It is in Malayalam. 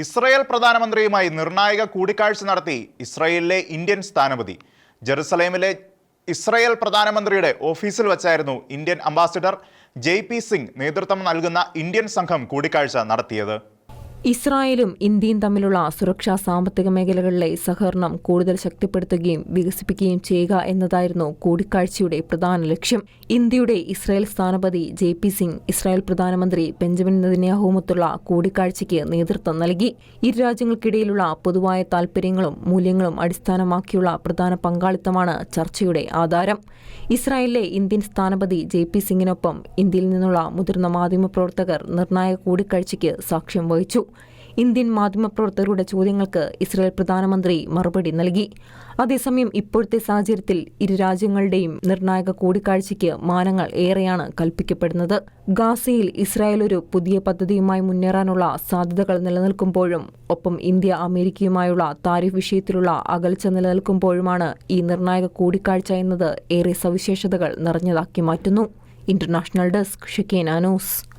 ഇസ്രയേൽ പ്രധാനമന്ത്രിയുമായി നിർണായക കൂടിക്കാഴ്ച നടത്തി ഇസ്രയേലിലെ ഇന്ത്യൻ സ്ഥാനപതി. ജെറുസലേമിലെ ഇസ്രയേൽ പ്രധാനമന്ത്രിയുടെ ഓഫീസിൽ വച്ചായിരുന്നു Indian ambassador J P Singh നേതൃത്വം നൽകുന്ന ഇന്ത്യൻ സംഘം കൂടിക്കാഴ്ച നടത്തിയത്. ഇസ്രായേലും ഇന്ത്യയും തമ്മിലുള്ള സുരക്ഷാ സാമ്പത്തിക മേഖലകളിലെ സഹകരണം കൂടുതൽ ശക്തിപ്പെടുത്തുകയും വികസിപ്പിക്കുകയും ചെയ്യുക എന്നതായിരുന്നു കൂടിക്കാഴ്ചയുടെ പ്രധാന ലക്ഷ്യം. ഇന്ത്യയുടെ ഇസ്രായേൽ സ്ഥാനപതി ജെ പി സിംഗ് ഇസ്രായേൽ പ്രധാനമന്ത്രി ബെഞ്ചമിൻ നെതന്യാഹുമൊത്തുള്ള കൂടിക്കാഴ്ചയ്ക്ക് നേതൃത്വം നൽകി. ഇരു രാജ്യങ്ങൾക്കിടയിലുള്ള പൊതുവായ താൽപര്യങ്ങളും മൂല്യങ്ങളും അടിസ്ഥാനമാക്കിയുള്ള പ്രധാന പങ്കാളിത്തമാണ് ചർച്ചയുടെ ആധാരം. ഇസ്രായേലിലെ ഇന്ത്യൻ സ്ഥാനപതി ജെ പി സിംഗിനൊപ്പം ഇന്ത്യയിൽ നിന്നുള്ള മുതിർന്ന മാധ്യമപ്രവർത്തകർ നിർണായക കൂടിക്കാഴ്ചയ്ക്ക് സാക്ഷ്യം വഹിച്ചു. ഇന്ത്യൻ മാധ്യമപ്രവർത്തകരുടെ ചോദ്യങ്ങൾക്ക് ഇസ്രായേൽ പ്രധാനമന്ത്രി മറുപടി നൽകി. അതേസമയം ഇപ്പോഴത്തെ സാഹചര്യത്തിൽ ഇരു രാജ്യങ്ങളുടെയും നിർണായക കൂടിക്കാഴ്ചയ്ക്ക് മാനങ്ങൾ ഏറെയാണ് കൽപ്പിക്കപ്പെടുന്നത്. ഗാസയിൽ ഇസ്രായേൽ ഒരു പുതിയ പദ്ധതിയുമായി മുന്നേറാനുള്ള സാധ്യതകൾ നിലനിൽക്കുമ്പോഴും ഒപ്പം ഇന്ത്യ അമേരിക്കയുമായുള്ള താരിഫ് വിഷയത്തിലുള്ള അകൽച്ച നിലനിൽക്കുമ്പോഴുമാണ് ഈ നിർണായക കൂടിക്കാഴ്ച എന്നത് ഏറെ സവിശേഷതകൾ നിറഞ്ഞതാക്കി മാറ്റുന്നു. ഇന്റർനാഷണൽ ഡെസ്ക് ഷിക്കേന ന്യൂസ്.